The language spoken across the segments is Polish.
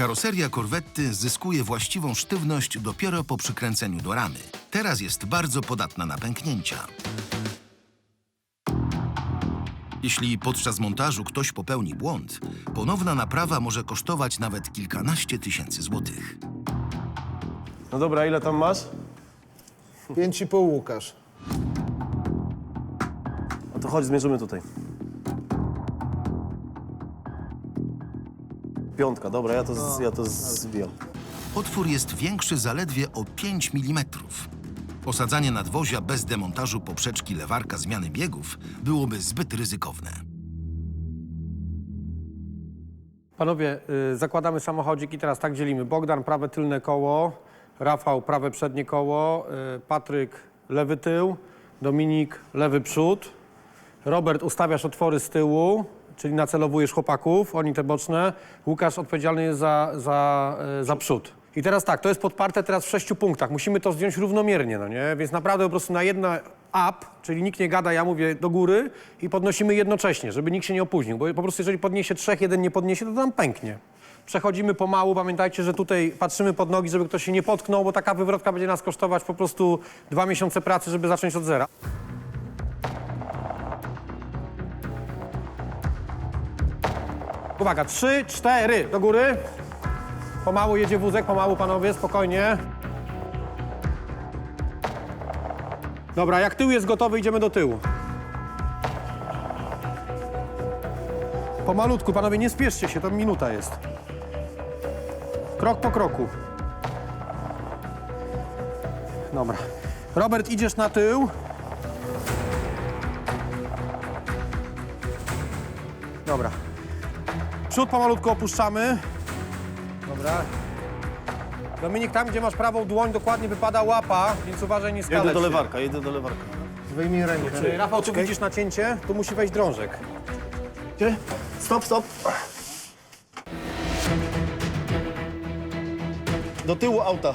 Karoseria korwetty zyskuje właściwą sztywność dopiero po przykręceniu do ramy. Teraz jest bardzo podatna na pęknięcia. Jeśli podczas montażu ktoś popełni błąd, ponowna naprawa może kosztować nawet kilkanaście tysięcy złotych. No dobra, ile tam masz? Pięć i pół Łukasz. No to chodź, zmierzymy tutaj. Piątka, dobra, ja to, z, ja to zbijam. Otwór jest większy zaledwie o 5 mm. Osadzanie nadwozia bez demontażu poprzeczki lewarka zmiany biegów byłoby zbyt ryzykowne. Panowie, y, zakładamy samochodzik i teraz tak dzielimy. Bogdan prawe tylne koło, Rafał prawe przednie koło, y, Patryk lewy tył, Dominik lewy przód, Robert ustawiasz otwory z tyłu, czyli nacelowujesz chłopaków, oni te boczne, Łukasz odpowiedzialny jest za, za, y, za przód. I teraz tak, to jest podparte teraz w sześciu punktach. Musimy to zdjąć równomiernie, no nie? Więc naprawdę po prostu na jedno up, czyli nikt nie gada, ja mówię do góry i podnosimy jednocześnie, żeby nikt się nie opóźnił, bo po prostu jeżeli podniesie trzech, jeden nie podniesie, to tam pęknie. Przechodzimy pomału, pamiętajcie, że tutaj patrzymy pod nogi, żeby ktoś się nie potknął, bo taka wywrotka będzie nas kosztować po prostu dwa miesiące pracy, żeby zacząć od zera. Uwaga, trzy, cztery, do góry. Pomału jedzie wózek, pomału panowie, spokojnie. Dobra, jak tył jest gotowy, idziemy do tyłu. Pomalutku, panowie, nie spieszcie się, to minuta jest. Krok po kroku. Dobra. Robert, idziesz na tył. Dobra. Przód pomalutku opuszczamy. Dobra. Dominik, tam gdzie masz prawą dłoń, dokładnie wypada łapa, więc uważaj, nie skalecz Jedę do się. lewarka, jedę do lewarka. Wyjmij rękę. Czyli, Rafał, tu widzisz nacięcie, tu musi wejść drążek. Gdzie? Stop, stop. Do tyłu auta.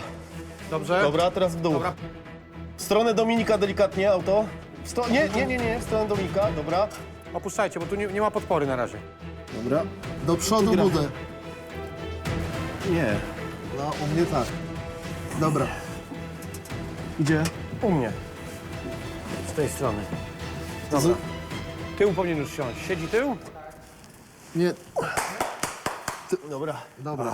Dobrze? Dobra, teraz w dół. Dobra. W stronę Dominika delikatnie auto. Sto... Nie, nie, nie, nie, w stronę Dominika, dobra. Opuszczajcie, bo tu nie, nie ma podpory na razie. Dobra. Do przodu budę. Nie. No, u mnie tak. Dobra. Idzie. U mnie. Z tej strony. Dobra. Tył powinien już siąść. Siedzi tył? Nie. Dobra. Dobra.